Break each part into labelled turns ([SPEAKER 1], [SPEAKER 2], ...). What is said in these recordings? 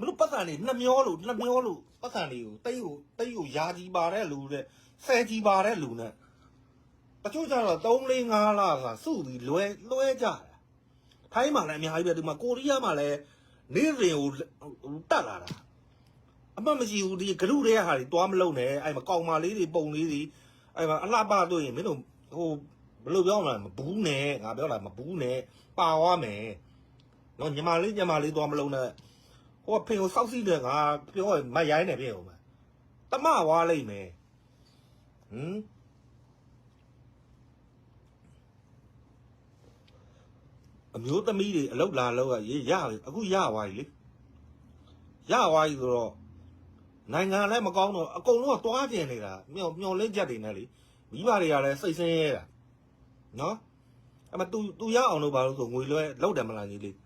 [SPEAKER 1] မလို့ပတ်စံနေနှစ်မျောလို့နှစ်မျောလို့ပတ်စံတွေကိုတိတ်ကိုတိတ်ကိုယာကြီးပါတဲ့လူတဲ့ဆယ်ကြီးပါတဲ့လူနဲ့တချို့ကျတော့3 4 5လကစုပြီးလွဲလွဲကြတာထိုင်းမှာလည်းအများကြီးပဲဒီမှာကိုရီးယားမှာလည်းနေစဉ်ကိုတက်လာတာအမှတ်မရှိဘူးဒီဂရုတွေကဟာတွေတွားမလုံးနဲ့အဲ့မှာကောင်မလေးတွေပုံလေးတွေအဲ့မှာအလှပတွေ့ရင်မင်းတို့ဟိုဘယ်လိုပြောမလဲမဘူးနဲ့ငါပြောတာမဘူးနဲ့ပါသွားမယ်နော်ညီမလေးညီမလေးတွားမလုံးနဲ့ ဟိုကဖင်ကိုစောက်စီးတယ်ငါပြောရင်မရိုင်းနေပြည့်အောင်မတမဝါလိမ့်မယ်ဟမ်အမျိုးသမီးတွေအလောက်လာလောက်ရရေးရပြီအခုရသွားပြီလေရသွားပြီဆိုတော့နိုင်ငံလည်းမကောင်းတော့အကုန်လုံးကတွားကျင်နေတာမျောမျောလင်းချက်တွေနဲ့လေမိဘတွေကလည်းစိတ်ဆင်းရဲတာနော်အမ तू तू ရအောင်လို့ပါလို့ဆိုငွေလွှဲလောက်တယ်မလားကြီးလေး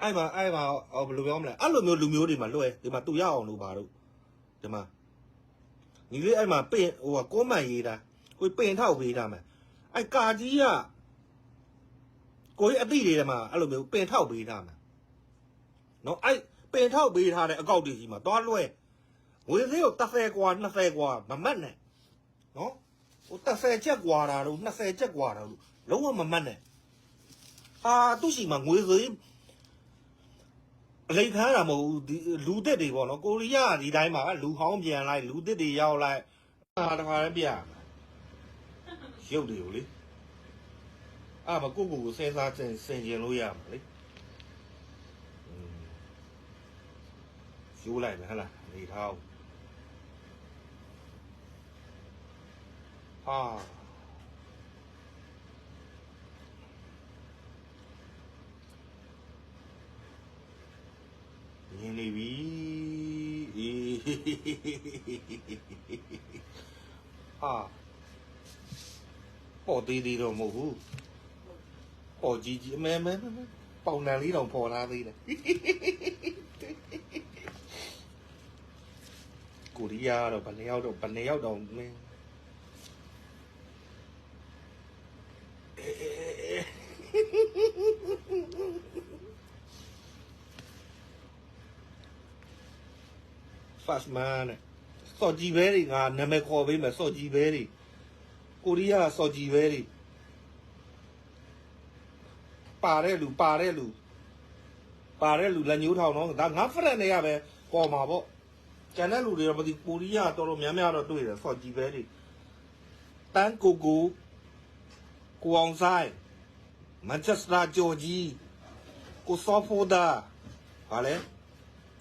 [SPEAKER 1] အဲ့မှာအဲ့မှာဟောဘယ်လိုပြောမလဲအဲ့လိုမျိုးလူမျိုးတွေမှာလွှဲဒီမှာသူရအောင်လို့ပါတော့ဒီမှာညီလေးအဲ့မှာပင်ဟိုကကိုးမှန်ရေးတာကိုပင်ထောက်ပေးတာမယ်အဲ့ကာကြီးကကိုကြီးအတိတွေထဲမှာအဲ့လိုမျိုးပင်ထောက်ပေးတာမယ်နော်အဲ့ပင်ထောက်ပေးထားတဲ့အကောက်တွေကြီးမှာသွားလွှဲဝေသေးကို30กว่า20กว่าမမတ်နဲ့နော်ဟို30ချက်กว่าတာတော့20ချက်กว่าတာလို့လုံးဝမမတ်နဲ့အာသူ့ရှိမှာငွေသေး အလိတ်ခမ်းတာမဟုတ်ဘူးဒီလူတစ်တွေပေါ့နော်ကိုရီးယားကဒီတိုင်းမှာလူဟောင်းပြန်လိုက်လူတစ်တွေရောက်လိုက်အာတခါလည်းပြရမယ်ရုပ်တွေကိုလေအာမကိုကိုကိုစဉ်းစားစင်စင်ကျင်လို့ရမှာလေอืมယူလိုက်မယ်ဟဟလားနေထားအောင်ဟာ နေပြီအေးဟာပေါ်သေးသေးတော့မဟုတ်ဘူးပေါ်ကြီးကြီးအမဲမဲမဲမဲပေါင်နံလေးတော့ပေါ်လာသေးတယ်ကိုရီးယားတော့ဘယ်နှစ်ယောက်တော့ဘယ်နှစ်ယောက်တော့မင်းအေးအေးအေး fast man နဲ့စော်ကြည်ဘဲတွေငါနာမည်ခေါ်ပေးမယ်စော်ကြည်ဘဲတွေကိုရီးယားစော်ကြည်ဘဲတွေပါတဲ့လူပါတဲ့လူပါတဲ့လူလက်ညှိုးထောင်တော့ဒါငါဖရက်နေရပဲပေါ်မှာပေါ့ကျန်တဲ့လူတွေတော့မသိကိုရီးယားတော်တော်များများတော့တွေ့တယ်စော်ကြည်ဘဲတွေတန်းကိုကိုကိုအောင်ဆိုင်မန်ချက်စတာဂျော်ဂျီကိုစောဖိုဒါဟာလဲ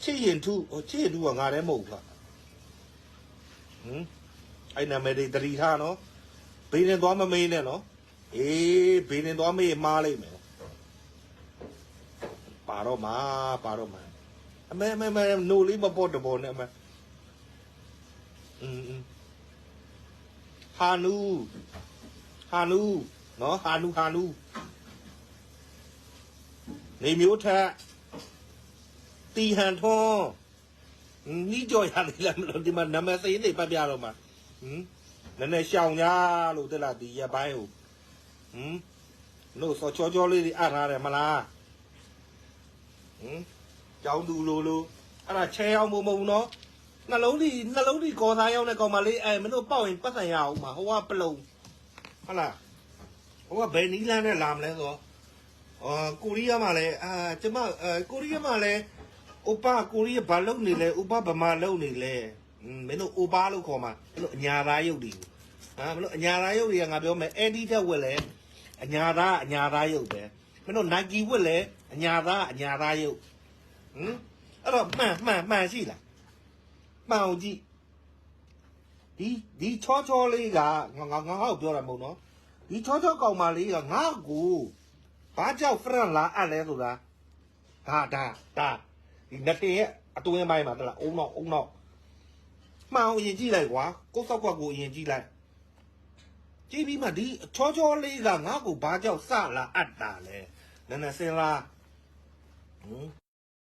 [SPEAKER 1] ချစ်ရင်ထုချစ်ရင်ထုကငါတည်းမဟုတ်ဘူးလားဟမ်အဲ့နာမည်တွေတတိထားနော်ဘေးရင်သွားမမေးနဲ့နော်အေးဘေးရင်သွားမေးမှားလိုက်မယ်ပါတော့မှာပါတော့မှာအမေအမေ노လေးမပေါ်တပေါ်နဲ့အမေอืมဟာနူဟာနူနော်ဟာနူဟာနူနေမျိုးထက် တီဟန်ထွန်းနီးကြော်ရတယ်လားမလို့ဒီမှာနမသိန်းနေပတ်ပြတော့မှာဟမ်နည်းနည်းရှောင်ကြလို့တက်လာဒီရပိုင်းကိုဟမ်လို့စောချောချောလေးတွေအပ်ထားတယ်မလားဟမ်ကြောင်းသူလိုလိုအဲ့ဒါချဲအောင်မမုံနော်နှလုံးဒီနှလုံးဒီကောသားရောက်တဲ့ကောင်မလေးအဲမင်းတို့ပေါက်ရင်ပတ်စံရအောင်မှာဟိုကပလုံဟုတ်လားဟိုကဘယ်နီးလန်းနဲ့လာမလဲဆိုတော့အာကိုရီးယားမှာလည်းအာကျမအဲကိုရီးယားမှာလည်း ဥပကိုရီးယားဘာလုပ်နေလဲဥပဗမာလုပ်နေလဲอืมမင်းတို့ဥပလို့ခေါ်မှာမင်းတို့အညာသားရုပ်တွေဟာမင်းတို့အညာသားရုပ်တွေကငါပြောမယ်အဲ့ဒီထက်ဝက်လဲအညာသားအညာသားရုပ်ပဲမင်းတို့ Nike ဝက်လဲအညာသားအညာသားရုပ်ဟမ်အဲ့တော့မှန်မှန်မှန်ရှိလားမှန်အောင်ကြည့်ဒီဒီချောချောလေးကငါငါငါဟောက်ပြောတာမဟုတ်နော်ဒီချောချောကောင်မလေးကငါ့ကိုဘာကြောက်ဖရန်လာအပ်လဲဆိုတာဒါဒါဒါ ဒီနှစ်တင်ရဲ့အတွင်းပိုင်းမှာတလားအုံနောက်အုံနောက်မှန်အောင်အရင်ကြည့်လိုက်ကွာကိုယ်စောက်ကွက်ကိုအရင်ကြည့်လိုက်ကြည့်ပြီးမှဒီချောချောလေးကငါ့ကိုဘာကြောက်စလာအပ်တာလဲနည်းနည်းစင်လားဟမ်